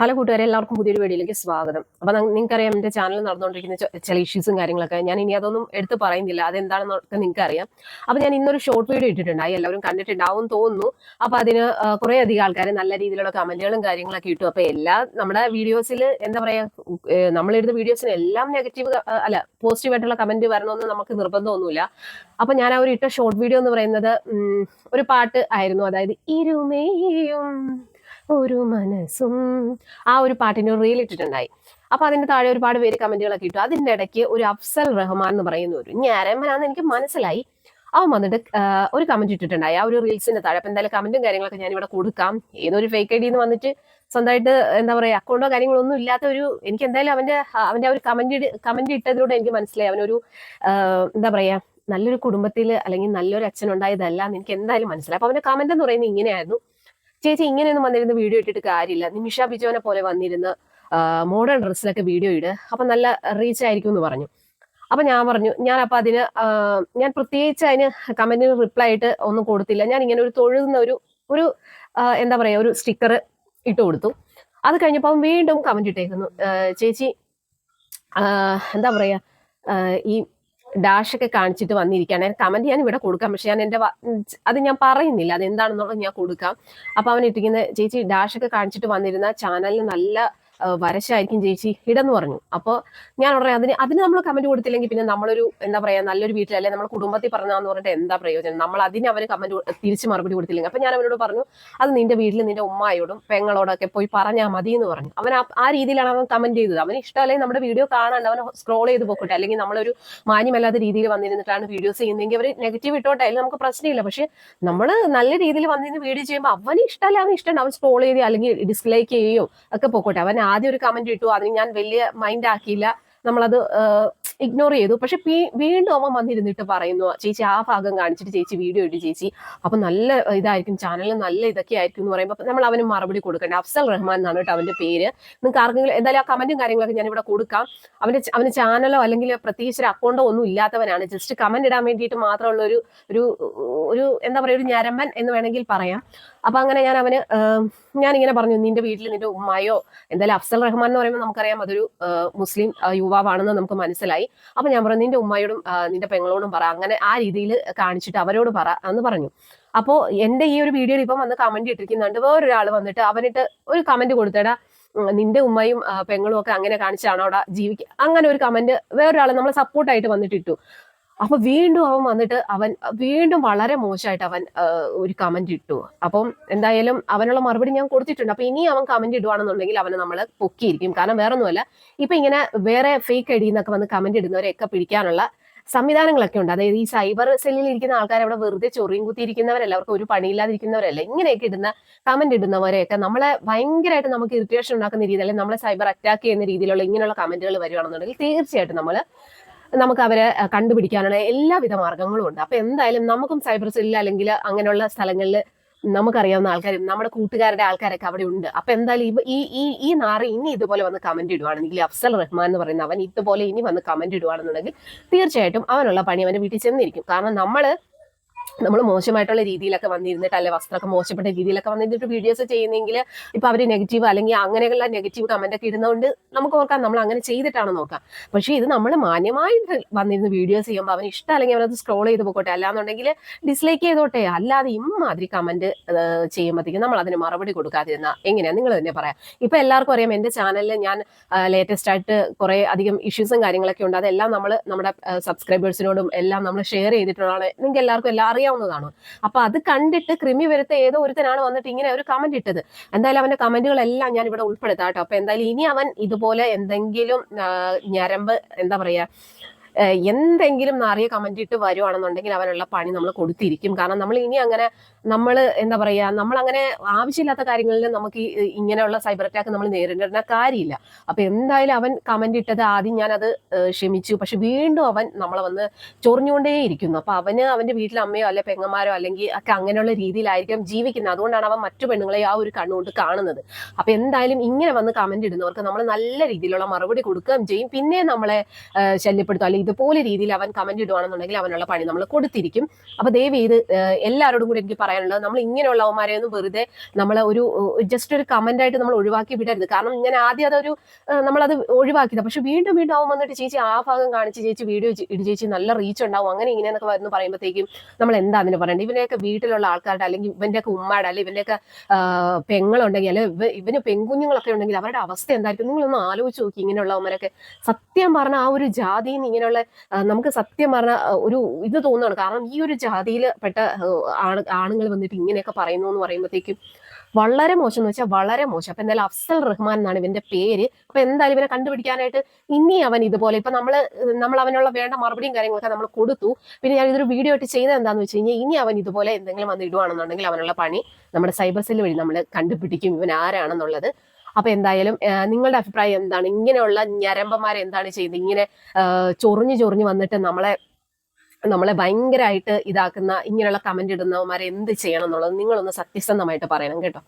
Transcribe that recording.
Hello കൂട്ടുകാരെ എല്ലാവർക്കും പുതിയൊരു വീഡിയോയിലേക്ക് സ്വാഗതം. അപ്പൊ നിങ്ങൾക്കറിയാം എന്റെ ചാനൽ നടന്നുകൊണ്ടിരിക്കുന്ന ചില ഇഷ്യൂസും കാര്യങ്ങളൊക്കെ ഞാൻ ഇനി അതൊന്നും എടുത്ത് പറയുന്നില്ല. അതെന്താണെന്നൊക്കെ നിങ്ങൾക്ക് അറിയാം അപ്പൊ ഞാൻ ഇന്നൊരു ഷോർട്ട് വീഡിയോ ഇട്ടിട്ടുണ്ടായി. എല്ലാവരും കണ്ടിട്ടുണ്ടാവും തോന്നുന്നു. അപ്പൊ അതിന് കുറേ അധികം ആൾക്കാർ നല്ല രീതിയിലുള്ള കമന്റുകളും കാര്യങ്ങളൊക്കെ ഇട്ടു. അപ്പൊ എല്ലാ നമ്മുടെ വീഡിയോസിൽ എന്താ പറയാ നമ്മളിടുന്ന വീഡിയോസിന് എല്ലാം നെഗറ്റീവ് അല്ല പോസിറ്റീവ് ആയിട്ടുള്ള കമന്റ് വരണമെന്ന് നമുക്ക് നിർബന്ധമൊന്നുമില്ല. അപ്പൊ ഞാൻ ആ ഒരു ഇട്ട ഷോർട്ട് വീഡിയോ എന്ന് പറയുന്നത് ഒരു പാട്ട് ആയിരുന്നു. അതായത് ഇരുമേയും ഒരു മനസ്സും. ആ ഒരു പാട്ടിന് റീൽ ഇട്ടിട്ടുണ്ടായി. അപ്പൊ അതിന്റെ താഴെ ഒരുപാട് പേര് കമന്റുകളൊക്കെ ഇട്ടു. അതിന്റെ ഇടയ്ക്ക് ഒരു അഫ്സൽ റഹ്മാൻ എന്ന് പറയുന്ന ഒരു ഞാരമ്മനാന്ന് എനിക്ക് മനസ്സിലായി. അവൻ വന്നിട്ട് ഒരു കമന്റ് ഇട്ടിട്ടുണ്ടായി. ആ ഒരു റീൽസിന്റെ താഴെ. അപ്പൊ എന്തായാലും കമന്റും കാര്യങ്ങളൊക്കെ ഞാൻ ഇവിടെ കൊടുക്കാം. ഏതൊരു ഫേക്ക് ഐ ഡിന്ന് വന്നിട്ട് സ്വന്തമായിട്ട് എന്താ പറയാ അക്കൗണ്ടോ കാര്യങ്ങളോ ഒന്നും ഇല്ലാത്ത ഒരു എനിക്ക് എന്തായാലും അവന്റെ അവന്റെ ഒരു കമന്റ് കമന്റ് ഇട്ടതിലൂടെ എനിക്ക് മനസ്സിലായി. അവനൊരു എന്താ പറയാ നല്ലൊരു കുടുംബത്തിൽ അല്ലെങ്കിൽ നല്ലൊരു അച്ഛൻ ഉണ്ടായതല്ല എന്ന് എനിക്ക് എന്തായാലും മനസ്സിലായി. അപ്പൊ അവന്റെ കമന്റ് എന്ന് പറയുന്നത് ഇങ്ങനെയായിരുന്നു. ചേച്ചി ഇങ്ങനെയൊന്നും വന്നിരുന്ന് വീഡിയോ ഇട്ടിട്ട് കാര്യമില്ല. നിമിഷ ബിജോനെ പോലെ വന്നിരുന്ന് മോഡേൺ ഡ്രസ്സിലൊക്കെ വീഡിയോ ഇട്. അപ്പൊ നല്ല റീച്ച് ആയിരിക്കും എന്ന് പറഞ്ഞു. അപ്പൊ ഞാൻ പറഞ്ഞു ഞാൻ അപ്പൊ അതിന് ഞാൻ പ്രത്യേകിച്ച് അതിന് കമന്റിന് റിപ്ലൈ ആയിട്ട് ഒന്നും കൊടുത്തില്ല. ഞാൻ ഇങ്ങനെ ഒരു തൊഴുന്ന ഒരു ഒരു എന്താ പറയാ ഒരു സ്റ്റിക്കർ ഇട്ട് കൊടുത്തു. അത് കഴിഞ്ഞപ്പോൾ അവൻ വീണ്ടും കമന്റ് ഇട്ടേക്കുന്നു. ചേച്ചി എന്താ പറയാ ഈ ഡാഷ് ഒക്കെ കാണിച്ചിട്ട് വന്നിരിക്കുകയാണ്. ഞാൻ കമന്റ് ഞാൻ ഇവിടെ കൊടുക്കാം. പക്ഷെ ഞാൻ എന്റെ അത് ഞാൻ പറയുന്നില്ല. അത് എന്താണെന്നുള്ളത് ഞാൻ കൊടുക്കാം. അപ്പൊ അവൻ ഇട്ടിരിക്കുന്ന ചേച്ചി ഡാഷ് ഒക്കെ കാണിച്ചിട്ട് വന്നിരുന്ന ചാനലിന് നല്ല വരശായിരിക്കും ചേച്ചി ഇടെന്ന് പറഞ്ഞു. അപ്പോൾ ഞാൻ ഉടനെ അതിന് അതിന് നമ്മൾ കമന്റ് കൊടുത്തില്ലെങ്കിൽ പിന്നെ നമ്മളൊരു എന്താ പറയാ നല്ലൊരു വീട്ടിൽ അല്ലെങ്കിൽ നമ്മൾ കുടുംബത്തിൽ പറഞ്ഞാന്ന് പറഞ്ഞിട്ട് എന്താ പ്രയോജനം? നമ്മൾ അതിന് അവന് കമന്റ് തിരിച്ച് മറുപടി കൊടുത്തില്ലെങ്കിൽ. അപ്പൊ ഞാൻ അവനോട് പറഞ്ഞു അത് നിന്റെ വീട്ടിൽ നിന്റെ ഉമ്മായോടും പെങ്ങളോടൊക്കെ പോയി പറഞ്ഞാൽ മതി എന്ന് പറഞ്ഞു. അവൻ ആ- ആ രീതിയിലാണ് അവൻ കമന്റ് ചെയ്തത്. അവന് ഇഷ്ടമല്ലേ നമ്മുടെ വീഡിയോ കാണാണ്ട് അവൻ സ്ക്രോൾ ചെയ്ത് പോക്കട്ടെ. അല്ലെങ്കിൽ നമ്മളൊരു മാന്യമല്ലാത്ത രീതിയിൽ വന്നിരുന്നിട്ടാണ് വീഡിയോസ് ചെയ്യുന്നതെങ്കിൽ അവർ നെഗറ്റീവ് ഇട്ടോട്ടെ. അതിൽ നമുക്ക് പ്രശ്നമില്ല. പക്ഷെ നമ്മൾ നല്ല രീതിയിൽ വന്നിരുന്ന് വീഡിയോ ചെയ്യുമ്പോൾ അവന് ഇഷ്ടമല്ല അവന് ഇഷ്ടമാണ് അവൻ സ്ക്രോൾ ചെയ്ത് അല്ലെങ്കിൽ ഡിസ്ലൈക്ക് ചെയ്യുകയോ ഒക്കെ പോക്കോട്ടെ. അവൻ ആദ്യം ഒരു കമന്റ് ഇട്ടു. അതിന് ഞാൻ വലിയ മൈൻഡ് ആക്കിയില്ല. നമ്മളത് ഇഗ്നോർ ചെയ്തു. പക്ഷെ വീണ്ടും അവൻ വന്നിരുന്നിട്ട് പറയുന്നു ചേച്ചി ആ ഭാഗം കാണിച്ചിട്ട് ചേച്ചി വീഡിയോ ഇട്ട് ചേച്ചി. അപ്പൊ നല്ല ഇതായിരിക്കും. ചാനലിൽ നല്ല ഇതൊക്കെ ആയിരിക്കും എന്ന് പറയുമ്പോൾ നമ്മൾ അവന് മറുപടി കൊടുക്കണ്ട. അഫ്സൽ റഹ്മാൻ എന്നാണ് കേട്ടോ അവന്റെ പേര്. നിങ്ങൾക്ക് ആർക്കെങ്കിലും എന്തായാലും ആ കമന്റും കാര്യങ്ങളൊക്കെ ഞാൻ ഇവിടെ കൊടുക്കാം. അവന്റെ അവന് ചാനലോ അല്ലെങ്കിൽ പ്രത്യേകിച്ച് ഒരു അക്കൗണ്ടോ ഒന്നും ഇല്ലാത്തവനാണ്. ജസ്റ്റ് കമന്റ് ഇടാൻ വേണ്ടിയിട്ട് മാത്രമുള്ള ഒരു ഒരു എന്താ പറയുക ഒരു ഞരമ്പൻ എന്ന് വേണമെങ്കിൽ പറയാം. അപ്പൊ അങ്ങനെ ഞാൻ അവന് ഞാൻ ഇങ്ങനെ പറഞ്ഞു നിന്റെ വീട്ടിൽ നിന്റെ ഉമ്മയോ എന്തായാലും അഫ്സൽ റഹ്മാൻ എന്ന് പറയുമ്പോൾ നമുക്കറിയാം അതൊരു മുസ്ലിം യുവാവാണെന്ന് നമുക്ക് മനസ്സിലായി. അപ്പൊ ഞാൻ പറഞ്ഞു നിന്റെ ഉമ്മയോടും നിന്റെ പെങ്ങളോടും പറ അങ്ങനെ ആ രീതിയിൽ കാണിച്ചിട്ട് അവരോട് പറ എന്ന് പറഞ്ഞു. അപ്പോ എന്റെ ഈ ഒരു വീഡിയോയിൽ ഇപ്പം വന്ന് കമന്റ് ഇട്ടിരിക്കുന്നുണ്ട്. വേറൊരാൾ വന്നിട്ട് അവനിട്ട് ഒരു കമന്റ് കൊടുത്തേടാ നിന്റെ ഉമ്മയും പെങ്ങളും ഒക്കെ അങ്ങനെ കാണിച്ചാണോ അവിടെ ജീവിക്കുക അങ്ങനെ ഒരു കമന്റ് വേറൊരാൾ നമ്മളെ സപ്പോർട്ടായിട്ട് വന്നിട്ട് ഇട്ടു. അപ്പൊ വീണ്ടും അവൻ വന്നിട്ട് അവൻ വീണ്ടും വളരെ മോശമായിട്ട് അവൻ ഒരു കമന്റ് ഇട്ടു. അപ്പം എന്തായാലും അവനുള്ള മറുപടി ഞാൻ കൊടുത്തിട്ടുണ്ട്. അപ്പൊ ഇനി അവൻ കമന്റ് ഇടുവാണെന്നുണ്ടെങ്കിൽ അവനെ നമ്മൾ പൊക്കിയിരിക്കും. കാരണം വേറെ ഒന്നുമല്ല ഇപ്പൊ ഇങ്ങനെ വേറെ ഫേക്ക് ഐഡിയിൽ നിന്നൊക്കെ വന്ന് കമന്റ് ഇടുന്നവരെയൊക്കെ പിടിക്കാനുള്ള സംവിധാനങ്ങളൊക്കെ ഉണ്ട്. അതായത് ഈ സൈബർ സെല്ലിൽ ഇരിക്കുന്ന ആൾക്കാർ അവിടെ വെറുതെ ചൊറിയും കുത്തിയിരിക്കുന്നവരല്ല അവർക്ക് ഒരു പണിയില്ലാതിരിക്കുന്നവരല്ല ഇങ്ങനെയൊക്കെ ഇടുന്ന കമന്റ് ഇടുന്നവരെയൊക്കെ നമ്മളെ ഭയങ്കരമായിട്ട് നമുക്ക് ഇറിറ്റേഷൻ ഉണ്ടാക്കുന്ന രീതിയിൽ അല്ലെങ്കിൽ നമ്മളെ സൈബർ അറ്റാക്ക് ചെയ്യുന്ന രീതിയിലുള്ള ഇങ്ങനെയുള്ള കമന്റുകൾ വരികയാണെന്നുണ്ടെങ്കിൽ തീർച്ചയായിട്ടും നമ്മൾ നമുക്ക് അവരെ കണ്ടുപിടിക്കാനുള്ള എല്ലാവിധ മാർഗങ്ങളും ഉണ്ട്. അപ്പൊ എന്തായാലും നമുക്കും സൈബർ സെല്ലിൽ അല്ലെങ്കിൽ അങ്ങനെയുള്ള സ്ഥലങ്ങളിൽ നമുക്കറിയാവുന്ന ആൾക്കാർ നമ്മുടെ കൂട്ടുകാരുടെ ആൾക്കാരൊക്കെ അവിടെ ഉണ്ട്. അപ്പൊ എന്തായാലും ഈ ഈ ഈ നാറ് ഇനി ഇതുപോലെ വന്ന് കമന്റ് ഇടുവാണെങ്കിൽ അഫ്സൽ റഹ്മാൻ എന്ന് പറയുന്ന അവൻ ഇതുപോലെ ഇനി വന്ന് കമന്റ് ഇടുവാണെന്നുണ്ടെങ്കിൽ തീർച്ചയായിട്ടും അവനുള്ള പണി അവന്റെ വീട്ടിൽ ചെന്നിരിക്കും. കാരണം നമ്മൾ നമ്മൾ മോശമായിട്ടുള്ള രീതിയിലൊക്കെ വന്നിരുന്നിട്ട് അല്ലെ വസ്ത്രമൊക്കെ മോശപ്പെട്ട രീതിയിലൊക്കെ വന്നിരുന്നിട്ട് വീഡിയോസ് ചെയ്യുന്നെങ്കിൽ ഇപ്പൊ അവർ നെഗറ്റീവ് അല്ലെങ്കിൽ അങ്ങനെയുള്ള നെഗറ്റീവ് കമന്റ് ഒക്കെ ഇടുന്നതുകൊണ്ട് നമുക്ക് ഓർക്കാം നമ്മൾ അങ്ങനെ ചെയ്തിട്ടാണ് നോക്കാം പക്ഷേ ഇത് നമ്മൾ മാന്യമായിട്ട് വന്നിരുന്ന വീഡിയോസ് ചെയ്യുമ്പോൾ അവന് ഇഷ്ടം അല്ലെങ്കിൽ അവനത് സ്ക്രോൾ ചെയ്ത് പോകട്ടെ അല്ലാന്നുണ്ടെങ്കിൽ ഡിസ്ലൈക്ക് ചെയ്തോട്ടെ. അല്ലാതെ ഇമ്മാതിരി കമന്റ് ചെയ്യുമ്പോഴത്തേക്കും നമ്മൾ അതിന് മറുപടി കൊടുക്കാതിരുന്ന എങ്ങനെയാ? നിങ്ങൾ തന്നെ പറയാം. ഇപ്പൊ എല്ലാവർക്കും അറിയാം എന്റെ ചാനലിൽ ഞാൻ ലേറ്റസ്റ്റ് ആയിട്ട് കുറെ അധികം ഇഷ്യൂസും കാര്യങ്ങളൊക്കെ ഉണ്ട്. അതെല്ലാം നമ്മൾ നമ്മുടെ സബ്സ്ക്രൈബേഴ്സിനോടും എല്ലാം നമ്മൾ ഷെയർ ചെയ്തിട്ടുള്ളതാണ്. നിങ്ങൾക്ക് എല്ലാവർക്കും എല്ലാം അറിയാവുന്നതാണ്. അപ്പൊ അത് കണ്ടിട്ട് ക്രിമി വരുത്ത ഏതോ ഒരുത്തനാണ് വന്നിട്ട് ഇങ്ങനെ ഒരു കമന്റ് ഇട്ടത്. എന്തായാലും അവന്റെ കമന്റുകളെല്ലാം ഞാൻ ഇവിടെ ഉൾപ്പെടുത്താം കേട്ടോ. അപ്പൊ എന്തായാലും ഇനി അവൻ ഇതുപോലെ എന്തെങ്കിലും ഞരമ്പ് എന്താ പറയാ എന്തെങ്കിലും നാറിയ കമന്റ് ഇട്ട് വരുവാണെന്നുണ്ടെങ്കിൽ അവനുള്ള പണി നമ്മൾ കൊടുത്തിരിക്കും. കാരണം നമ്മൾ ഇനി അങ്ങനെ നമ്മൾ എന്താ പറയുക നമ്മൾ അങ്ങനെ ആവശ്യമില്ലാത്ത കാര്യങ്ങളിൽ നമുക്ക് ഇങ്ങനെയുള്ള സൈബർ അറ്റാക്ക് നമ്മൾ നേരിടേണ്ട കാര്യമില്ല. അപ്പൊ എന്തായാലും അവൻ കമന്റ് ഇട്ടത് ആദ്യം ഞാനത് ക്ഷമിച്ചു. പക്ഷെ വീണ്ടും അവൻ നമ്മളെ വന്ന് ചൊറിഞ്ഞുകൊണ്ടേയിരിക്കുന്നു. അപ്പൊ അവന് അവന്റെ വീട്ടിലെ അമ്മയോ അല്ലെ പെങ്ങന്മാരോ അല്ലെങ്കിൽ ഒക്കെ അങ്ങനെയുള്ള രീതിയിലായിരിക്കും ജീവിക്കുന്നത്. അതുകൊണ്ടാണ് അവൻ മറ്റു പെണ്ണുങ്ങളെ ആ ഒരു കണ്ണുകൊണ്ട് കാണുന്നത്. അപ്പൊ എന്തായാലും ഇങ്ങനെ വന്ന് കമന്റ് ഇടുന്നവർക്ക് നമ്മൾ നല്ല രീതിയിലുള്ള മറുപടി കൊടുക്കുകയും ചെയ്യും. പിന്നെ നമ്മളെ ശല്യപ്പെടുത്തും. ഇതുപോലെ രീതിയിൽ അവൻ കമന്റ് ഇടുവാണെന്നുണ്ടെങ്കിൽ അവനുള്ള പണി നമ്മൾ കൊടുത്തിരിക്കും. അപ്പൊ ദയവ് ഏഹ്, എല്ലാവരോടും കൂടി എനിക്ക് പറയാനുള്ളത് നമ്മൾ ഇങ്ങനെയുള്ള അവന്മാരെ ഒന്നും വെറുതെ നമ്മൾ ഒരു ജസ്റ്റ് ഒരു കമന്റ് ആയിട്ട് നമ്മൾ ഒഴിവാക്കി വിടരുത്. കാരണം ഞാൻ ആദ്യം അതൊരു നമ്മളത് ഒഴിവാക്കിയത്. പക്ഷെ വീണ്ടും വീണ്ടും അവൻ വന്നിട്ട് ചേച്ചി ആ ഭാഗം കാണിച്ച് ചേച്ചി വീഡിയോ ഇടി ചേച്ചി നല്ല റീച്ച് ഉണ്ടാവും. അങ്ങനെ ഇങ്ങനെ വരുന്ന പറയുമ്പോഴത്തേക്കും നമ്മൾ എന്താ അതിന് പറയേണ്ടത് ഇവനെയൊക്കെ വീട്ടിലുള്ള ആൾക്കാരുടെ അല്ലെങ്കിൽ ഇവന്റെയൊക്കെ ഉമ്മയുടെ അല്ലെങ്കിൽ ഇവന്റെയൊക്കെ പെങ്ങളുണ്ടെങ്കിൽ ഇവ- ഇവന് പെൺകുഞ്ഞുങ്ങളൊക്കെ ഉണ്ടെങ്കിൽ അവരുടെ അവസ്ഥ എന്തായിരിക്കും? നിങ്ങളൊന്ന് ആലോചിച്ച് നോക്കി ഇങ്ങനെയുള്ളവന്മാരൊക്കെ. സത്യം പറഞ്ഞ ആ ഒരു ജാതിയിൽ നിന്ന് ഇങ്ങനെയുള്ള ആ, നമുക്ക് സത്യം പറഞ്ഞ ഒരു ഇത് തോന്നുകയാണ് കാരണം ഈ ഒരു ജാതിയിൽ പെട്ട ആണ് ആണുങ്ങൾ വന്നിട്ട് ഇങ്ങനെയൊക്കെ പറയുന്നു എന്ന് പറയുമ്പോഴത്തേക്കും വളരെ മോശം എന്ന് വെച്ചാൽ വളരെ മോശം. അപ്പൊ എന്തായാലും അഫ്സൽ റഹ്മാൻ എന്നാണ് ഇവന്റെ പേര്. അപ്പൊ എന്തായാലും ഇവനെ കണ്ടുപിടിക്കാനായിട്ട് ഇനി അവൻ ഇതുപോലെ ഇപ്പൊ നമ്മൾ നമ്മൾ അവനുള്ള വേണ്ട മറുപടിയും കാര്യങ്ങളൊക്കെ നമ്മൾ കൊടുത്തു. പിന്നെ ഞാൻ ഇതൊരു വീഡിയോ ആയിട്ട് ചെയ്തത് എന്താണെന്ന് വെച്ച് കഴിഞ്ഞാൽ ഇനി അവൻ ഇതുപോലെ എന്തെങ്കിലും വന്ന് ഇടുവാണെന്നുണ്ടെങ്കിൽ അവനുള്ള പണി നമ്മുടെ സൈബർ സെല്ല് വഴി നമ്മൾ കണ്ടുപിടിക്കും ഇവൻ ആരാണെന്നുള്ളത്. അപ്പൊ എന്തായാലും നിങ്ങളുടെ അഭിപ്രായം എന്താണ്? ഇങ്ങനെയുള്ള ഞരമ്പന്മാരെ എന്താണ് ചെയ്യുന്നത് ഇങ്ങനെ ചൊറിഞ്ഞു ചൊറിഞ്ഞു വന്നിട്ട് നമ്മളെ നമ്മളെ ഭയങ്കരമായിട്ട് ഇതാക്കുന്ന ഇങ്ങനെയുള്ള കമന്റ് ഇടുന്നവന്മാരെ എന്ത് ചെയ്യണം എന്നുള്ളത് നിങ്ങളൊന്ന് സത്യസന്ധമായിട്ട് പറയണം കേട്ടോ.